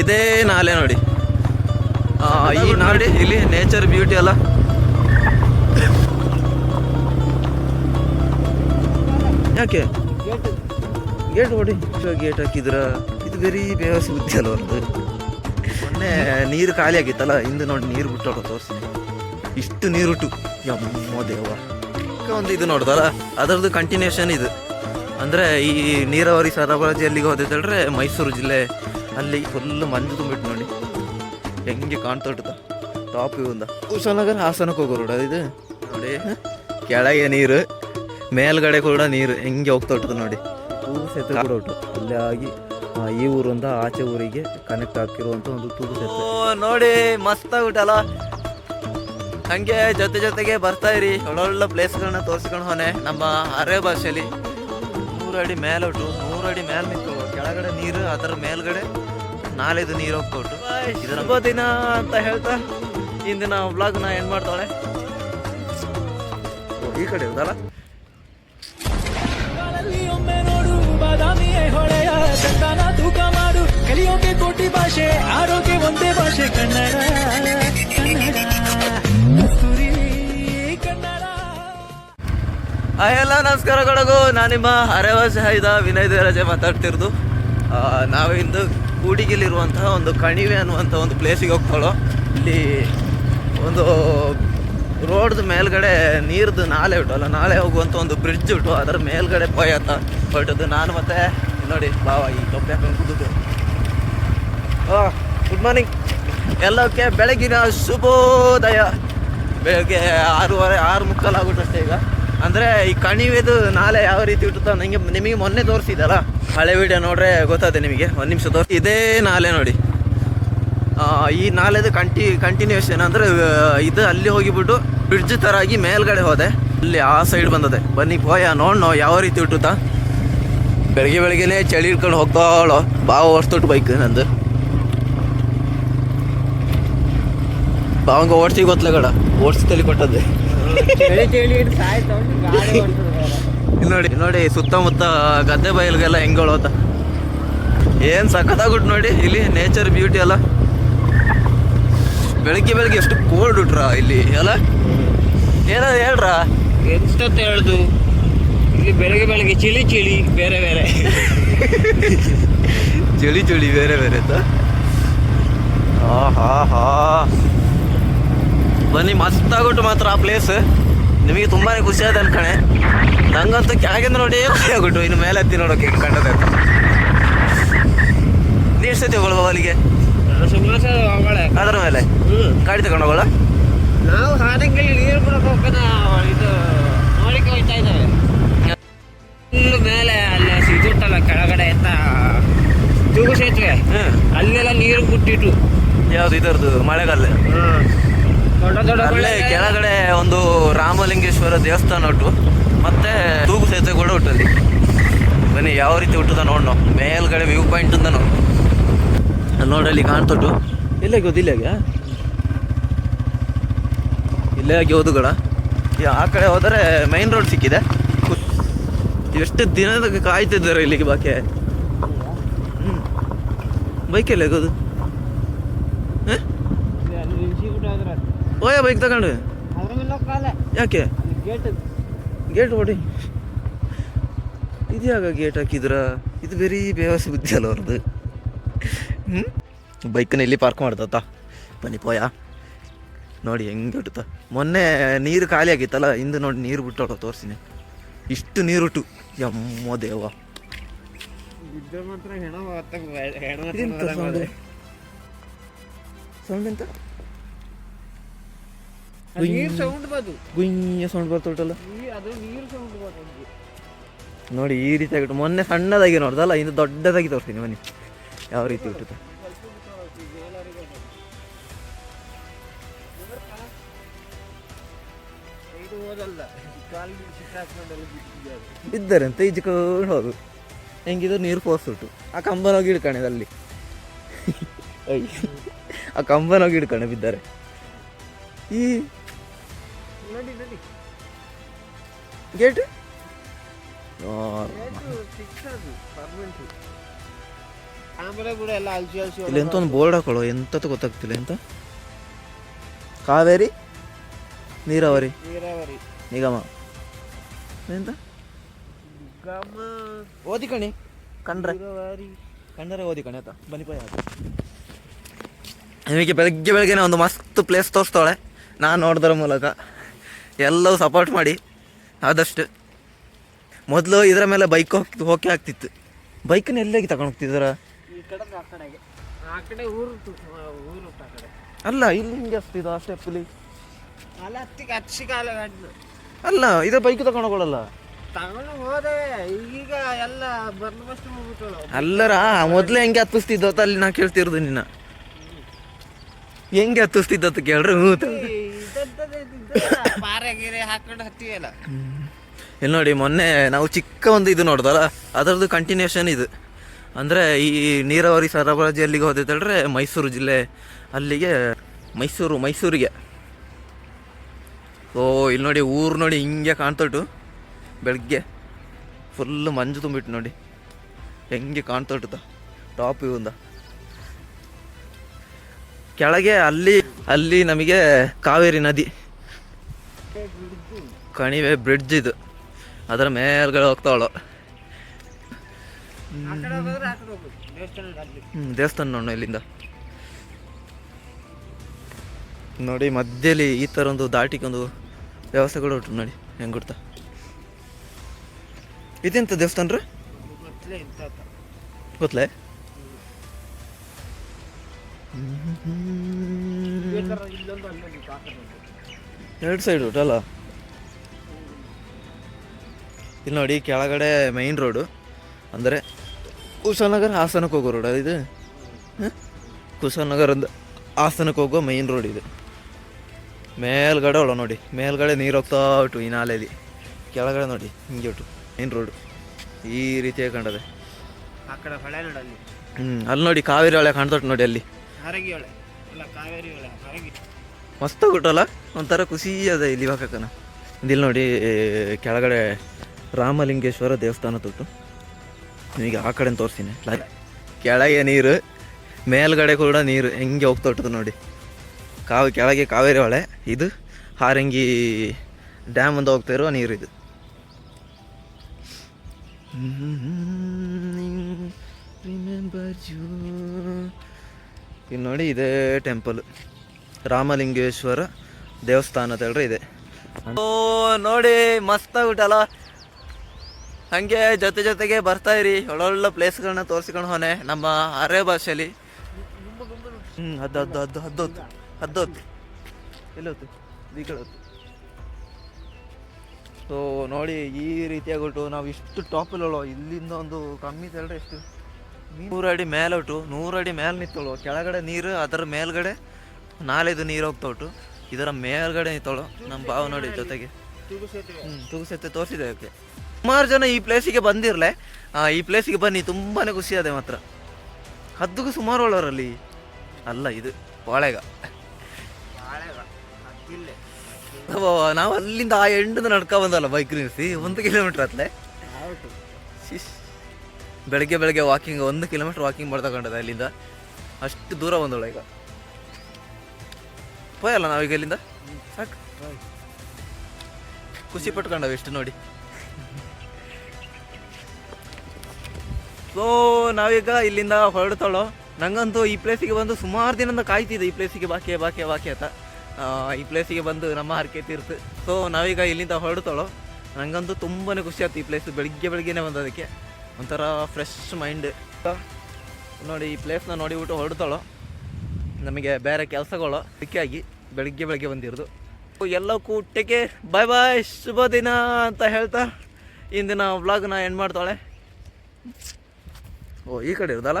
ಇದೇ ನಾಲೆ ನೋಡಿ. ಈ ನಾಡಿ ಇಲ್ಲಿ ನೇಚರ್ ಬ್ಯೂಟಿ ಅಲ್ಲ ಯಾಕೆ? ಗೇಟ್ ನೋಡಿ. ಗೇಟ್ ಹಾಕಿದ್ರ? ಇದು ಬರೀ ಬೇವಸಿ ಬುದ್ಧಿ ಅಲ್ಲ ಅವ್ರದ್ದು ಮೊನ್ನೆ ನೀರು ಖಾಲಿ ಆಗಿತ್ತಲ್ಲ ಇಂದು ನೋಡಿ ನೀರು ಬಿಟ್ಟೋಡು ತೋರಿಸ್ತೀನಿ. ಇಷ್ಟು ನೀರುಟ್ಟು. ಯಮ್ಮ ದೇವ ಒಂದು ಇದು ನೋಡ್ದಲ್ಲ, ಅದರದ್ದು ಕಂಟಿನ್ಯೂಷನ್ ಇದು. ಅಂದರೆ ಈ ನೀರಾವರಿ ಸರಬರಾಜು ಎಲ್ಲಿಗೆ ಹೋದಿದ್ರೆ ಮೈಸೂರು ಜಿಲ್ಲೆ ಅಲ್ಲಿ ಫುಲ್ ಮಂಜು ತುಂಬಿಟ್ಟು ನೋಡಿ. ಹೆಂಗೆ ಕಾಣ್ತೊಟ್ಟದ ಟಾಪ್ ಇವಂದ ಕುಶಾಲನಗರ ಹಾಸನಕ್ಕೆ ಹೋಗೋ ರೋಡ್ ಇದು. ನೋಡಿ. ಕೆಳಗೆ ನೀರು ಮೇಲ್ಗಡೆ ಕೂಡ ನೀರು. ಹೆಂಗೆ ಹೋಗ್ತೊಟ್ಟದ ನೋಡಿ. ತೂಗು ಸೇತುವೆ ಕೂಡ ಉಂಟು. ಅಲ್ಲೇ ಆಗಿ ಈ ಊರಿಂದ ಆಚೆ ಊರಿಗೆ ಕನೆಕ್ಟ್ ಆಗ್ತಿರುವಂತ ಒಂದು ತೂಗು ಸೇತುವೆ. ನೋಡಿ ಮಸ್ತ್ ಆಗ್ಬಿಟ್ಟಲ್ಲ ಹಂಗೆ ಜೊತೆ ಜೊತೆಗೆ ಬರ್ತಾ ಇರಿ. ಒಳ್ಳೊಳ್ಳೆ ಪ್ಲೇಸ್ಗಳನ್ನ ತೋರಿಸ್ಕೊಂಡು ಹೋನೆ. ನಮ್ಮ ಅರೆ ಭಾಷೆಯಲ್ಲಿ ನೂರಡಿ ಅಡಿ ಮೇಲೆ ಉಂಟು. ನೂರಡಿ ಮೇಲೆ ನಿಂತು ಕೆಳಗಡೆ ನೀರು ಅದರ ಮೇಲ್ಗಡೆ ನಾಲೆದು ನೀರು ಹೋಗ್ಕೊಟ್ಟು ಇದು ಶುಭ ದಿನ ಅಂತ ಹೇಳ್ತಾ ಇಂದಿನ ವ್ಲಾಗ್ನ ಎಂಡ್ ಮಾಡ್ತಾಳೆ? ಈ ಕಡೆ ಹೌದಲ್ಲ ಎಲ್ಲ ನಮಸ್ಕಾರ ಕೊಡಗು. ನಾನು ನಿಮ್ಮ ಅರೆವಾಸ ಇದ ವಿನಯ್ ದೇವರಾಜೆ ಮಾತಾಡ್ತಿರೋದು. ಆ, ನಾವು ಇಂದು ಕೂಡಿಗಿಲಿರುವಂತಹ ಒಂದು ಕಣಿವೆ ಅನ್ನುವಂಥ ಒಂದು ಪ್ಲೇಸಿಗೆ ಹೋಗ್ತಾಳೋ ಇಲ್ಲಿ ಒಂದು ರೋಡ್ದು ಮೇಲ್ಗಡೆ ನೀರ್ದು ನಾಲೆ ಉಂಟಲ್ಲ ನಾಳೆ ಹೋಗುವಂಥ ಒಂದು ಬ್ರಿಡ್ಜ್ ಉಂಟು. ಅದರ ಮೇಲ್ಗಡೆ ಪೋಯತ್ತ ಹೊರಟದ್ದು ನಾನು ಮತ್ತೆ ನೋಡಿ ಬಾವ ಈ ಟೊಪ್ಪೆ ಹಾಕೊಂಡು ಕೂತಿದ್ದು. ಗುಡ್ ಮಾರ್ನಿಂಗ್ ಎಲ್ಲಕ್ಕೆ ಬೆಳಗಿನ ಶುಭೋದಯ. ಬೆಳಗ್ಗೆ ಆರೂವರೆ ಆರು ಮುಕ್ಕಾಲು ಆಗ್ಬಿಟ್ಟಷ್ಟೇ ಈಗ. ಅಂದರೆ ಈ ಕಣಿವೆದು ನಾಲೆ ಯಾವ ರೀತಿ ಹುಟ್ಟುತ್ತೋ ನನಗೆ ನಿಮಗೆ ಮೊನ್ನೆ ತೋರಿಸಿದಲ್ಲ. ಹಳೆ ವಿಡಿಯೋ ನೋಡ್ರೆ ಗೊತ್ತಾದೆ ನಿಮಗೆ, ಒಂದು ನಿಮಿಷ ತೋರಿಸಿ ಇದೇ ನಾಲೆ ನೋಡಿ. ಈ ನಾಲೆದು ಕಂಟಿ ಕಂಟಿನ್ಯೂಷನ್ ಅಂದರೆ ಇದು ಅಲ್ಲಿ ಹೋಗಿಬಿಟ್ಟು ಬ್ರಿಡ್ಜ್ ಥರ ಆಗಿ ಮೇಲ್ಗಡೆ ಹೋದೆ. ಅಲ್ಲಿ ಆ ಸೈಡ್ ಬಂದದೆ. ಬನ್ನಿ ಹೋಯ ನೋಡ್ ಯಾವ ರೀತಿ ಹುಟ್ಟುತ್ತಾ? ಬೆಳಿಗ್ಗೆ ಬೆಳಗ್ಗೆನೆ ಚಳಿ ಹಿಡ್ಕೊಂಡು ಹೋಗ್ತಾಳು ಬಾವು ಓಡಿಸ್ತುಟ್ಟು ಬೈಕ್ ನಂದು. ಬಾವಂಗ ಓಡಿಸಿ ಗೊತ್ತಲಗಡ ಓಡಿಸಿ ತಲೆ ಕೊಟ್ಟದ್ದೆ. ನೋಡಿ ನೋಡಿ ಸುತ್ತಮುತ್ತ ಗದ್ದೆ ಬಯಲ್ಗೆಲ್ಲ ಹೆಂಗಳೋತ. ಏನು ಸಖತ್ತಾಗ್ಬಿಟ್ಟು ನೋಡಿ ಇಲ್ಲಿ ನೇಚರ್ ಬ್ಯೂಟಿ ಅಲ್ಲ ಬೆಳಿಗ್ಗೆ ಬೆಳಿಗ್ಗೆ ಎಷ್ಟು ಕೋಲ್ಡ್ ಉಟ್ರ ಇಲ್ಲಿ ಅಲ್ಲ? ಏನಾದ್ರು ಹೇಳ್ರ? ಎಷ್ಟೊತ್ತು ಹೇಳ್ದು? ಇಲ್ಲಿ ಬೆಳಿಗ್ಗೆ ಬೆಳಿಗ್ಗೆ ಚಿಳಿ ಚಿಳಿ ಬೇರೆ ಬೇರೆ. ಚಳಿ ಚಳಿ ಬೇರೆ ಬೇರೆ ಅಂತ? ಹಾ ಹಾ ಬನ್ನಿ ಮಸ್ತ್ ಆಗ್ಬಿಟ್ಟು ಮಾತ್ರ ಆ ಪ್ಲೇಸ್ ನಿಮಗೆ ತುಂಬಾ ಖುಷಿ ಆಯ್ತು ಅನ್ಕಣೆ ನಂಗಂತೂ ಕೆಳಗಿಂದ ನೋಡಿ ಖುಷಿ ಆಗ್ಬಿಟ್ಟು ಇನ್ನು ಮೇಲೆ ಹತ್ತಿ ನೋಡೋಕೆ ಕಂಡದ ಕಂಡದೆ ಅಂತ ನೀ ಎಷ್ಟು ಸತಿ ಹೋಗೋಣ ಅಲ್ಲಿಗೆ? ಅದರ ಮೇಲೆ. ಗಾಡಿ ತಗೊಂಡು ಹೋಗೋಣ. ನಾವು ಹಾರಂಗಲ್ಲಿ ನೀರು ಬಿಡೋಕೋಸ್ಕರ ಇದು ನೋಡಿಕೆ ಹೋಗ್ತಾ ಇದ್ದಾವೆ. ಫುಲ್ ಮೇಲೆ ಅಲ್ಲಿ ಸಿಗುತ್ತಲ್ಲ ಕೆಳಗಡೆ ಅಂತ ತೂಗು ಸೇತುವೆ ಹ್ಞೂ ಅಲ್ಲೆಲ್ಲ ನೀರು ಬಿಟ್ಟಿಟ್ಟು ಯಾವ್ದು ಇದರದು? ಮಳೆಗಾಲ ದೊಡ್ಡ ಅಲ್ಲೇ ಕೆಳಗಡೆ ಒಂದು ರಾಮಲಿಂಗೇಶ್ವರ ದೇವಸ್ಥಾನ ಉಂಟು. ಮತ್ತೆ ತೂಗು ಸೇತುವೆ ಕೂಡ ಉಂಟು ಅಲ್ಲಿ. ಬನ್ನಿ ಯಾವ ರೀತಿ ಹುಟ್ಟುದ ನೋಡ್ ನಾವು ಮೇಲ್ಗಡೆ ವ್ಯೂ ಪಾಯಿಂಟ್ ಇಂದ ನಾವು ನೋಡಿ ಅಲ್ಲಿ ಕಾಣ್ತೊಟ್ಟು ಇಲ್ಲೇ ಗೋದು ಇಲ್ಲಾಗ ಇಲ್ಲೇ ಆಗಿ ಹೋದುಗಳ ಈ ಆ ಕಡೆ ಹೋದರೆ ಮೈನ್ ರೋಡ್ ಸಿಕ್ಕಿದೆ. ಎಷ್ಟು ದಿನದ ಕಾಯ್ತಿದ್ದಾರೆ ಇಲ್ಲಿಗೆ ಬಾಕೆ? ಹ್ಞೂ ಬೈಕಲ್ಲೇ ಹೋಗೋದು ಹಾಂ ಅಲ್ಲಿ ನಿಲ್ಸಿಬಿಟ್ಟು ಹೋದ್ರೆ ಓಯ ಬೈಕ್ ತಗೊಂಡು. ಯಾಕೆ? ಗೇಟ್ ಹೊಡಿ. ಇದ್ಯಾಗ ಗೇಟ್ ಹಾಕಿದ್ರ? ಇದು ಬೇರೆ ಬೇವಸ ಬುದ್ಧಿ ಅಲ್ಲ ಅವ್ರದ್ದು. ಹ್ಞೂ ಬೈಕನ್ನ ಎಲ್ಲಿ ಪಾರ್ಕ್ ಮಾಡ್ದತ್ತ ಬನ್ನಿ ಪೋಯ. ನೋಡಿ ಹೆಂಗೆ ಹುಟ್ಟುತ್ತ ಮೊನ್ನೆ ನೀರು ಖಾಲಿ ಆಗಿತ್ತಲ್ಲ ಹಿಂದೆ ನೋಡಿ ನೀರು ಬಿಟ್ಟೋಡ ತೋರಿಸಿನಿ. ಇಷ್ಟು ನೀರು ಉಟ್ಟು ಯಮ್ಮ ದೇವ ಸೌಂಡ್ ಎಂತ? ನೀರು ಸೌಂಡ್ ಬದು. ಗುಯ್ಯ ಸೌಂಡ್ ಬರ್ತುಂಟಲ್ಲ? ಅದು ನೀರು ಸೌಂಡ್ ಬದು ನೋಡಿ ಈ ರೀತಿ ಆಗಿಟ್ಟು ಮೊನ್ನೆ ಸಣ್ಣದಾಗಿ ನೋಡ್ದಲ್ಲ ಇನ್ನು ದೊಡ್ಡದಾಗಿ ತೋರಿಸ್ತೀನಿ ಬನ್ನಿ. ಯಾವ ರೀತಿ ಇಟ್ಟು ಇದ್ದಾರೆ ಅಂತ ಈಜ್ಕೊಂಡು ಹೋಗು. ಹೆಂಗಿದ್ರು ನೀರು ಫೋರ್ಸ್ ಉಂಟು. ಆ ಕಂಬನ ಹೋಗಿ ಹಿಡ್ಕಣೆ ಅಲ್ಲಿ. ಆ ಕಂಬನ ಹೋಗಿ ಹಿಡ್ಕಣೆ ಬಿದ್ದಾರೆ. ಈ ನೋಡಿ ನಡಿ. ಗೇಟ್ ಅಲ್ಸಿ ಇಲ್ಲಿ ಎಂತ ಒಂದು ಬೋರ್ಡ್ ಹಾಕೊಳ್ಳೋ ಎಂತದ್ದು ಗೊತ್ತಾಗ್ತಿಲ್ಲ ಎಂತ? ಕಾವೇರಿ ನೀರಾವರಿ. ನೀರಾವರಿ. ನಿಗಮ. ಎಂತ? ನಿಗಮ. ಓದಿ ಕಣಿ. ಕಂಡ್ರೆ. ಕಣ್ಣರೆ ಓದಿ ಕಣಿ ಆಯ್ತಾ? ಬನ್ನಿ ಪೈ ನಿಮಗೆ ಬೆಳಗ್ಗೆ ಬೆಳಗ್ಗೆನೆ ಒಂದು ಮಸ್ತ್ ಪ್ಲೇಸ್ ತೋರಿಸ್ತಾಳೆ. ನಾನು ನೋಡಿದ್ರ ಮೂಲಕ. ಎಲ್ಲವೂ ಸಪೋರ್ಟ್ ಮಾಡಿ. ಆದಷ್ಟು. ಮೊದಲು ಇದರ ಮೇಲೆ ಬೈಕ್ ಹೋಗಿ ಹೋಗಿ ಆಗ್ತಿತ್ತು. ಬೈಕನ್ನ ಎಲ್ಲಿಗೆ ತಗೊಂಡು ಹೋಗ್ತಿದ್ದಾರ? ಈ ಕಡೆ ಆ ಆ ಕಡೆ ಊರು ಊರು ಆ ಕಡೆ. ಅಲ್ಲ ಇಲ್ಲಿ ಹಿಂಗೆ ಅಷ್ಟಿದ ಆ ಸ್ಟೆಪ್ಪಲ್ಲಿ ಅಲ್ಲ ಇದ್ರ ಇದೇ ಬೈಕ್ ತಗೊಂಡು ಹೋಗೋಳಲ್ಲ? ಅಲ್ಲರ ಮೊದಲೇ ಹೆಂಗೆ ಹತ್ತಿಸ್ತಿದ್ದೋ ಅಲ್ಲಿ ನಾ ಕೇಳ್ತಿರೋದು ನಿನ್ನ. ಹೆಂಗೆ ಹತ್ತಿಸ್ತಿದ್ದ ಅಂತ ಕೇಳ್ರಿ ಹ್ಞೂ. ಇಲ್ಲಿ ನೋಡಿ, ಮೊನ್ನೆ ನಾವು ಚಿಕ್ಕ ಒಂದು ಇದು ನೋಡ್ದಲ್ಲ ಅದರದ್ದು ಕಂಟಿನ್ಯೂಷನ್ ಇದು. ಅಂದರೆ ಈ ನೀರಾವರಿ ಸರಬರಾಜು ಅಲ್ಲಿಗೆ ಹೋದೈತೆ ಹೇಳ್ರೆ ಮೈಸೂರು ಜಿಲ್ಲೆ ಅಲ್ಲಿಗೆ, ಮೈಸೂರು, ಮೈಸೂರಿಗೆ. ಓ, ಇಲ್ಲಿ ನೋಡಿ ಊರು ನೋಡಿ ಹಿಂಗೆ ಕಾಣ್ತೊಟ್ಟು ಬೆಳಗ್ಗೆ. ಫುಲ್ ಮಂಜು ತುಂಬಿಟ್ಟು ನೋಡಿ, ಹೆಂಗೆ ಕಾಣ್ತೊಟ್ಟದ ಟಾಪ್ ಇವಂದ ಕೆಳಗೆ ಅಲ್ಲಿ ಅಲ್ಲಿ ನಮಗೆ ಕಾವೇರಿ ನದಿ. ಕಣಿವೆ ಬ್ರಿಡ್ಜ್ ಇದು. ಅದರ ಮೇಲ್ಗಡೆ ಹೋಗ್ತಾವಳು ದೇವಸ್ಥಾನ ನೋಡೋಣ ಇಲ್ಲಿಂದ. ನೋಡಿ ಮಧ್ಯದಲ್ಲಿ ಈ ಥರ ಒಂದು ದಾಟಿಗೊಂದು ಕೂಡ ಉಂಟು ನೋಡಿ ಹೆಂಗೆ ಕೊಡ್ತಾ ಇದೆಂತ ದೇವಸ್ಥಾನ ರೀ? ಗೊತ್ತಲೇ ಎರಡು ಸೈಡ್ ಉಂಟಲ್ಲ ಇಲ್ಲಿ ನೋಡಿ ಕೆಳಗಡೆ ಮೈನ್ ರೋಡು ಅಂದರೆ ಕುಶಾಲನಗರ ಹಾಸನಕ್ಕೆ ಹೋಗೋ ರೋಡ್ ಇದು? ಕುಶಾಲನಗರದ ಹಾಸನಕ್ಕೆ ಹೋಗೋ ಮೈನ್ ರೋಡ್ ಇದು. ಮೇಲ್ಗಡೆ ಒಳ ನೋಡಿ ಮೇಲ್ಗಡೆ ನೀರು ಹೋಗ್ತಾ ಉಂಟು ಈ ನಾಲೆಯಲ್ಲಿ ಕೆಳಗಡೆ ನೋಡಿ ಹಿಂಗೆ ಉಂಟು ಮೈನ್ ರೋಡು ಈ ರೀತಿಯಾಗಿ ಕಂಡದೆ ಹ್ಞೂ ಅಲ್ಲಿ. ನೋಡಿ ಕಾವೇರಿ ಹೊಳೆ ಕಾಣ್ತೊಟ್ಟು ನೋಡಿ ಅಲ್ಲಿ. ಮಸ್ತ್ ಕೊಟ್ಟಲ್ಲ ಒಂಥರ ಖುಷಿ ಅದ ಇಲ್ಲಿ ಹಾಕಕ್ಕನ ಇಲ್ಲಿ ನೋಡಿ ಕೆಳಗಡೆ ರಾಮಲಿಂಗೇಶ್ವರ ದೇವಸ್ಥಾನ ತೊಟ್ಟು ನಿಮಗೆ ಆ ಕಡೆ ತೋರಿಸ್ತೀನಿ. ಕೆಳಗೆ ನೀರು, ಮೇಲ್ಗಡೆ ಕೂಡ ನೀರು. ಹೆಂಗೆ ಹೋಗ್ತಾ ಉಂಟದು ನೋಡಿ. ಕಾವು, ಕೆಳಗೆ ಕಾವೇರಿ ಹೊಳೆ. ಇದು ಹಾರಂಗಿ ಡ್ಯಾಮ್ ಅಂತ ಹೋಗ್ತಾ ಇರುವ ನೀರು ಇದು. ಇಲ್ಲಿ ನೋಡಿ ಇದೇ ಟೆಂಪಲ್ ರಾಮಲಿಂಗೇಶ್ವರ ದೇವಸ್ಥಾನ ಅಂತ ಹೇಳ್ರೆ ಇದೆ. ಓ, ನೋಡಿ ಮಸ್ತ್ ಆಗ್ಬಿಟ್ಟಲ್ಲ ಹಂಗೆ ಜೊತೆ ಜೊತೆಗೆ ಬರ್ತಾ ಇರಿ. ಒಳ್ಳೊಳ್ಳೆ ಪ್ಲೇಸ್ಗಳನ್ನ ತೋರಿಸ್ಕೊಂಡು ಹೋನೆ ನಮ್ಮ ಅರೆ ಭಾಷೆಯಲ್ಲಿ ಹ್ಞೂ ಎಲ್ಲೊತ್ತು? ಈ ಸೊ ನೋಡಿ, ಈ ರೀತಿಯಾಗಿ ಉಂಟು ನಾವು ಇಷ್ಟು ಟಾಪಲ್ಲಿ ಇಲ್ಲಿಂದ ಒಂದು ಕಮ್ಮಿ ತಳ್ರೆ ಎಷ್ಟು? ನೂರು ಅಡಿ ಮೇಲೆ ನೂರು ಅಡಿ ಮೇಲೆ ನಿಂತಳು ಕೆಳಗಡೆ ನೀರು, ಅದರ ಮೇಲ್ಗಡೆ ನಾಲೆದು ನೀರು ಹೋಗ್ತಾ ಉಂಟು. ಇದರ ಮೇಲ್ಗಡೆ ನಿಂತಳು ನಮ್ಮ ಭಾವ ನೋಡಿ ಜೊತೆಗೆ. ಹ್ಞೂ ತೂಗುಸತ್ತೆ ತೋರಿಸಿದೆ ಓಕೆ ಸುಮಾರು ಜನ ಈ ಪ್ಲೇಸಿಗೆ ಬಂದಿರಲೆ. ಈ ಪ್ಲೇಸಿಗೆ ಬನ್ನಿ ತುಂಬಾ ಖುಷಿ ಅದೇ ಮಾತ್ರ. ಹದ್ದುಗೂ ಸುಮಾರು ಅಲ್ಲಿ ಅಲ್ಲ, ಇದು ಬಾಳೆಗ. ನಾವು ಅಲ್ಲಿಂದ ಆ ಎಂಡಿಂದ ನಡ್ಕೊ ಬಂದಲ್ಲ ಬೈಕ್ ನಿಲ್ಲಿಸಿ ಒಂದು ಕಿಲೋಮೀಟ್ರ್ ಅತ್ತಲೆ. ಬೆಳಗ್ಗೆ ಬೆಳಗ್ಗೆ ವಾಕಿಂಗ್ ಒಂದು ಕಿಲೋಮೀಟರ್ ವಾಕಿಂಗ್ ಮಾಡ್ತಕೊಂಡದ ಅಲ್ಲಿಂದ. ಅಷ್ಟು ದೂರ ಬಂದೋಳ ಈಗ. ಹೋಯಲ್ಲ ನಾವೀಗ ಇಲ್ಲಿಂದ? ಸಾಕು. ಖುಷಿ ಪಟ್ಕೊಂಡವ ಎಷ್ಟು ನೋಡಿ. ಸೊ ನಾವೀಗ ಇಲ್ಲಿಂದ ಹೊರಡ್ತಾಳೋ? ನಂಗಂತೂ ಈ ಪ್ಲೇಸಿಗೆ ಬಂದು ಸುಮಾರು ದಿನದಿಂದ ಕಾಯ್ತಿದ್ದೆ ಈ ಪ್ಲೇಸಿಗೆ ಬಾಕಿ ಬಾಕಿ ಬಾಕಿ ಅಂತ. ಈ ಪ್ಲೇಸಿಗೆ ಬಂದು ನಮ್ಮ ಹರಕೆ ತೀರ್ಸು. ಸೊ ನಾವೀಗ ಇಲ್ಲಿಂದ ಹೊರಡ್ತಾಳೋ? ನಂಗಂತೂ ತುಂಬಾ ಖುಷಿ ಆಯ್ತು ಈ ಪ್ಲೇಸ್ ಬೆಳಿಗ್ಗೆ, ಬೆಳಿಗ್ಗೆನೆ ಬಂದದಕ್ಕೆ ಒಂಥರ ಫ್ರೆಶ್ ಮೈಂಡ್ ನೋಡಿ, ಈ ಪ್ಲೇಸ್ನ ನೋಡಿಬಿಟ್ಟು ಹೊರಡ್ತಾಳೋ? ನಮಗೆ ಬೇರೆ ಕೆಲಸಗಳು? ಸಿಕ್ಕಾಗಿ ಬೆಳಿಗ್ಗೆ ಬೆಳಿಗ್ಗೆ ಬಂದಿರೋದು. ಎಲ್ಲ ಕೂಟಕ್ಕೆ ಬಾಯ್ ಬಾಯ್ ಶುಭ ದಿನ ಅಂತ ಹೇಳ್ತಾ ಇಂದಿನ ವ್ಲಾಗ್ನ ಎಂಡ್ ಮಾಡ್ತಾಳೆ. ಓ ಈ ಕಡೆ ಇರೋದಲ್ಲ